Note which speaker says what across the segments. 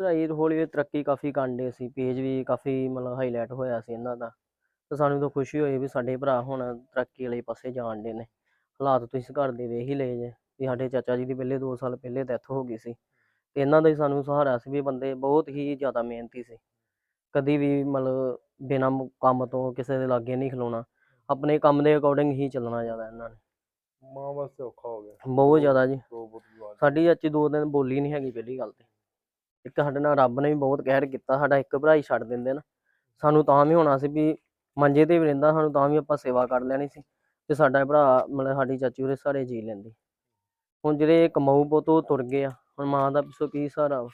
Speaker 1: ਪੜ੍ਹਾਈ ਹੌਲੀ ਤਰੱਕੀ ਕਾਫੀ ਕਰਨ ਡੇ ਸੀ ਪੇਜ ਵੀ ਕਾਫੀ ਮਤਲਬ ਹਾਈਲਾਈਟ ਹੋਇਆ ਸੀ ਇਹਨਾਂ ਦਾ। ਤੇ ਸਾਨੂੰ ਤਾਂ ਖੁਸ਼ੀ ਹੋਈ ਵੀ ਸਾਡੇ ਭਰਾ ਹੁਣ ਤਰੱਕੀ ਵਾਲੇ ਪਾਸੇ ਜਾਣ ਡੇ ਨੇ। ਹਾਲਾਤ ਤੁਸੀਂ ਘਰ ਦੇ ਵੇਖ ਹੀ ਲਏ ਜੇ ਵੀ ਸਾਡੇ ਚਾਚਾ ਜੀ ਦੀ ਪਹਿਲੇ 2 ਸਾਲ ਪਹਿਲੇ ਡੈਥ ਹੋ ਗਈ ਸੀ। ਤੇ ਇਹਨਾਂ ਦਾ ਹੀ ਸਾਨੂੰ ਸਹਾਰਾ ਸੀ ਵੀ ਬੰਦੇ ਬਹੁਤ ਹੀ ਜ਼ਿਆਦਾ ਮਿਹਨਤੀ ਸੀ। ਕਦੀ ਵੀ ਮਤਲਬ ਬਿਨਾਂ ਕੰਮ ਤੋਂ ਕਿਸੇ ਦੇ ਲਾਗੇ ਨਹੀਂ ਖਲੋਣਾ। ਆਪਣੇ ਕੰਮ ਦੇ ਅਕੋਰਡਿੰਗ ਹੀ ਚੱਲਣਾ ਜ਼ਿਆਦਾ ਇਹਨਾਂ ਨੇ।
Speaker 2: ਮਾਂ ਵਾਸਤੇ ਔਖਾ ਹੋ ਗਿਆ।
Speaker 1: ਬਹੁਤ ਜ਼ਿਆਦਾ ਜੀ।
Speaker 2: ਦੋ
Speaker 1: ਸਾਡੀ ਚਾਚੀ ਦੋ ਦਿਨ ਬੋਲੀ ਨਹੀਂ ਹੈਗੀ ਪਹਿਲੀ ਗੱਲ ਤੇ। ਇੱਕ ਸਾਡੇ ਨਾਲ ਰੱਬ ਨੇ ਵੀ ਬਹੁਤ ਕਹਿਰ ਕੀਤਾ ਸਾਡਾ ਇੱਕ ਭਰਾ ਹੀ ਛੱਡ ਦਿੰਦੇ ਨਾ। ਸਾਨੂੰ ਤਾਂ ਵੀ ਹੋਣਾ ਸੀ ਵੀ ਮੰਜੇ ਤੇ ਵੀ ਰਹਿੰਦਾ ਸਾਨੂੰ ਤਾਂ ਵੀ ਆਪਾਂ ਸੇਵਾ ਕਰ ਲੈਣੀ ਸੀ ਤੇ ਸਾਡਾ ਭਰਾ ਮਤਲਬ ਸਾਡੀ ਚਾਚੀ ਉਹਦੇ ਸਾਰੇ ਜੀ ਲੈਂਦੀ। ਹੁਣ ਜਿਹੜੇ ਕਮਾਊ ਪੁੱਤ ਉਹ ਤੁਰ ਗਏ ਆ ਹੁਣ ਮਾਂ ਦਾ ਪਿੱਛੋਂ ਕੀ ਸਹਾਰਾ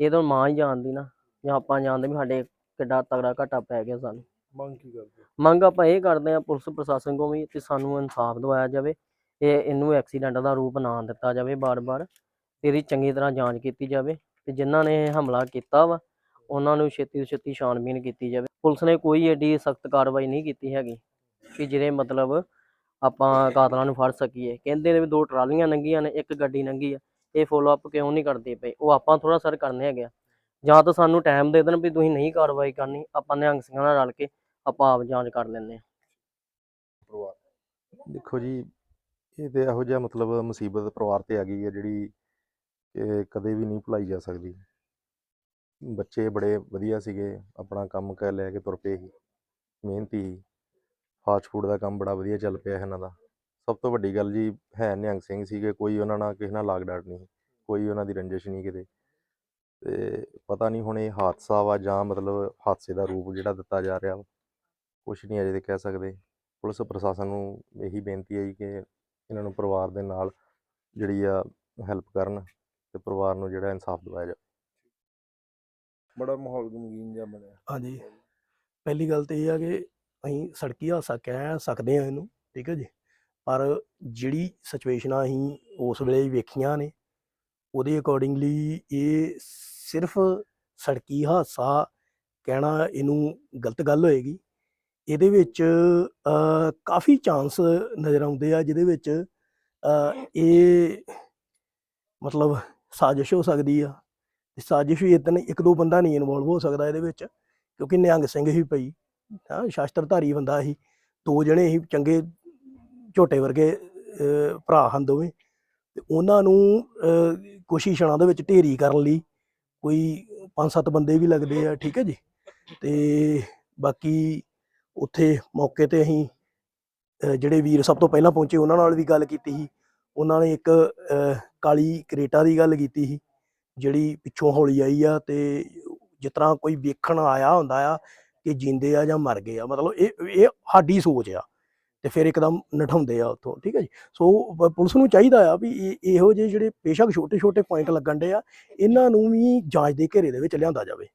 Speaker 1: ਇਹ ਤਾਂ ਮਾਂ ਹੀ ਜਾਣਦੀ ਨਾ ਜਾਂ ਆਪਾਂ ਜਾਣਦੇ ਵੀ ਸਾਡੇ ਕਿੱਡਾ ਤਗੜਾ ਘਾਟਾ ਪੈ ਗਿਆ ਸਾਨੂੰ।
Speaker 2: ਮੰਗ ਕੀ ਕਰਦੇ?
Speaker 1: ਮੰਗ ਆਪਾਂ ਇਹ ਕਰਦੇ ਆ ਪੁਲਿਸ ਪ੍ਰਸ਼ਾਸਨ ਕੋਲ ਵੀ ਕਿ ਸਾਨੂੰ ਇਨਸਾਫ ਦਿਵਾਇਆ ਜਾਵੇ ਇਹ ਇਹਨੂੰ ਐਕਸੀਡੈਂਟ ਦਾ ਰੂਪ ਨਾ ਦਿੱਤਾ ਜਾਵੇ ਬਾਰ-ਬਾਰ ਇਹਦੀ ਚੰਗੀ ਤਰ੍ਹਾਂ ਜਾਂਚ ਕੀਤੀ ਜਾਵੇ। ਤੇ ਜਿਨ੍ਹਾਂ ਨੇ ਇਹ ਹਮਲਾ ਕੀਤਾ ਵਾ, ਉਹਨਾਂ ਨੂੰ ਛੇਤੀ ਤੋਂ ਛੇਤੀ ਛਾਣਬੀਨ ਕੀਤੀ ਜਾਵੇ। ਪੁਲਿਸ ਨੇ ਕੋਈ ਏਡੀ ਸਖਤ ਕਾਰਵਾਈ ਨਹੀਂ ਕੀਤੀ ਹੈਗੀ ਕਿ ਜਿਹਦੇ ਮਤਲਬ ਆਪਾਂ ਕਾਤਲਾਂ ਨੂੰ ਫੜ ਸਕੀਏ। ਕਹਿੰਦੇ ਨੇ ਵੀ ਦੋ ਟਰਾਲੀਆਂ ਲੰਘੀਆਂ ਨੇ, ਇੱਕ ਗੱਡੀ ਲੰਘੀ ਆ, ਇਹ ਫੋਲੋ ਅਪ ਕਿਉਂ ਨਹੀਂ ਕਰਦੇ ਪਏ? ਉਹ ਆਪਾਂ ਥੋੜਾ ਸਰ ਕਰਨੇ ਹੈਗੇ ਆ। ਜਾਂ ਤਾਂ ਸਾਨੂੰ ਟਾਈਮ ਦੇ ਦੇਣ ਵੀ ਤੁਸੀਂ ਨਹੀਂ ਕਾਰਵਾਈ ਕਰਨੀ, ਆਪਾਂ ਨਿਹੰਗ ਸਿੰਘਾਂ ਨਾਲ ਰਲ ਕੇ ਆਪਾਂ ਆਪ ਜਾਂਚ ਕਰ ਲੈਂਦੇ ਹਾਂ
Speaker 2: ਪਰਿਵਾਰ।
Speaker 3: ਦੇਖੋ ਜੀ, ਇਹ ਤੇ ਇਹੋ ਜਿਹਾ ਮਤਲਬ ਮੁਸੀਬਤ ਪਰਿਵਾਰ ਤੇ ਆ ਗਈ ਹੈ ਜਿਹੜੀ ਕਿ ਕਦੇ ਵੀ ਨਹੀਂ ਭੁਲਾਈ ਜਾ ਸਕਦੀ। ਬੱਚੇ ਬੜੇ ਵਧੀਆ ਸੀਗੇ, ਆਪਣਾ ਕੰਮ ਕਰ ਲੈ ਕੇ ਤੁਰ ਪਏ ਸੀ, ਮਿਹਨਤੀ ਸੀ। ਫਾਸਟ ਫੂਡ ਦਾ ਕੰਮ ਬੜਾ ਵਧੀਆ ਚੱਲ ਪਿਆ ਇਹਨਾਂ ਦਾ। ਸਭ ਤੋਂ ਵੱਡੀ ਗੱਲ ਜੀ ਹੈ ਨਿਹੰਗ ਸਿੰਘ ਸੀਗੇ ਕੋਈ ਉਹਨਾਂ ਨਾਲ ਕਿਸੇ ਨਾਲ ਲਾਗ ਡਾਟ ਨਹੀਂ ਕੋਈ ਉਹਨਾਂ ਦੀ ਰੰਜਿਸ਼ ਨਹੀਂ ਕਿਤੇ। ਤੇ ਪਤਾ ਨਹੀਂ ਹੁਣ ਇਹ ਹਾਦਸਾ ਵਾ ਜਾਂ ਮਤਲਬ ਹਾਦਸੇ ਦਾ ਰੂਪ ਜਿਹੜਾ ਦਿੱਤਾ ਜਾ ਰਿਹਾ ਵਾ, ਕੁਛ ਨਹੀਂ ਅਜੇ ਤੇ ਕਹਿ ਸਕਦੇ। ਪੁਲਿਸ ਪ੍ਰਸ਼ਾਸਨ ਨੂੰ ਇਹੀ ਬੇਨਤੀ ਹੈ ਜੀ ਕਿ ਇਹਨਾਂ ਨੂੰ ਪਰਿਵਾਰ ਦੇ ਨਾਲ ਜਿਹੜੀ ਆ ਹੈਲਪ ਕਰਨ। ਤੇ ਪਰਿਵਾਰ ਨੂੰ ਜਿਹੜਾ ਇਨਸਾਫ ਦਿਵਾਇਆ ਜਾਵੇ।
Speaker 2: ਬੜਾ ਮਾਹੌਲ ਗਮਗੀਨ ਜਿਹਾ ਬਣਿਆ।
Speaker 4: ਹਾਂਜੀ। ਪਹਿਲੀ ਗੱਲ ਤੇ ਇਹ ਆ ਕਿ ਅਸੀਂ ਸੜਕੀ ਹਾਦਸਾ ਕਹਿ ਸਕਦੇ ਆ ਇਹਨੂੰ ਠੀਕ ਹੈ ਜੀ? ਪਰ ਜਿਹੜੀ ਸਿਚੁਏਸ਼ਨਾਂ ਅਸੀਂ ਉਸ ਵੇਲੇ ਵੇਖੀਆਂ ਨੇ ਉਹਦੇ ਅਕੋਰਡਿੰਗਲੀ ਇਹ ਸਿਰਫ ਸੜਕੀ ਹਾਦਸਾ ਕਹਿਣਾ ਇਹਨੂੰ ਗਲਤ ਗੱਲ ਹੋਏਗੀ। ਇਹਦੇ ਵਿੱਚ ਕਾਫੀ ਚਾਂਸ ਨਜ਼ਰ ਆਉਂਦੇ ਆ ਜਿਹਦੇ ਵਿੱਚ ਇਹ ਮਤਲਬ ਸਾਜ਼ਿਸ਼ ਹੋ ਸਕਦੀ ਆ। ਤੇ ਸਾਜ਼ਿਸ਼ ਵੀ ਇਦਾਂ ਇੱਕ ਦੋ ਬੰਦਾ ਨਹੀਂ ਇਨਵੋਲਵ ਹੋ ਸਕਦਾ ਇਹਦੇ ਵਿੱਚ ਕਿਉਂਕਿ ਨਿਹੰਗ ਸਿੰਘ ਹੀ ਪਈ ਹਾਂ ਸ਼ਾਸਤਰਧਾਰੀ ਬੰਦਾ ਸੀ ਦੋ ਜਣੇ ਹੀ ਚੰਗੇ ਝੋਟੇ ਵਰਗੇ ਭਰਾ ਹਨ ਦੋਵੇਂ। ਤੇ ਉਹਨਾਂ ਨੂੰ ਅਹ, ਦੇ ਵਿੱਚ ਢੇਰੀ ਕਰਨ ਲਈ ਕੋਈ ਪੰਜ ਸੱਤ ਬੰਦੇ ਵੀ ਲੱਗਦੇ ਆ ਠੀਕ ਹੈ ਜੀ? ਤੇ ਬਾਕੀ ਉੱਥੇ ਮੌਕੇ ਤੇ ਅਸੀਂ ਜਿਹੜੇ ਵੀਰ ਸਭ ਤੋਂ ਪਹਿਲਾਂ ਪਹੁੰਚੇ ਉਹਨਾਂ ਨਾਲ ਵੀ ਗੱਲ ਕੀਤੀ ਸੀ। ਉਹਨਾਂ ਨੇ ਇੱਕ ਕਾਲੀ ਕਰੇਟਾ ਦੀ ਗੱਲ ਕੀਤੀ ਸੀ, ਜਿਹੜੀ ਪਿੱਛੋਂ ਹੌਲੀ ਆਈ ਆ ਤੇ ਜਿਸ ਤਰ੍ਹਾਂ ਕੋਈ ਵੇਖਣ ਆਇਆ ਹੁੰਦਾ ਆ ਕਿ ਜਿੰਦੇ ਆ ਜਾਂ ਮਰ ਗਏ ਆ, ਮਤਲਬ ਇਹ ਇਹ ਸਾਡੀ ਸੋਚ ਆ ਤੇ ਫਿਰ ਇੱਕਦਮ ਨਠਾਉਂਦੇ ਆ ਉੱਥੋਂ, ਠੀਕ ਹੈ ਜੀ? ਸੋ ਪੁਲਿਸ ਨੂੰ ਚਾਹੀਦਾ ਆ ਵੀ ਇਹ- ਇਹੋ ਜਿਹੇ ਜਿਹੜੇ ਬੇਸ਼ੱਕ ਛੋਟੇ ਛੋਟੇ ਪੁਆਇੰਟ ਲੱਗਣ ਦੇ ਆ, ਇਹਨਾਂ ਨੂੰ ਵੀ ਜਾਂਚ ਦੇ ਘੇਰੇ ਦੇ ਵਿੱਚ ਲਿਆਂਦਾ ਜਾਵੇ।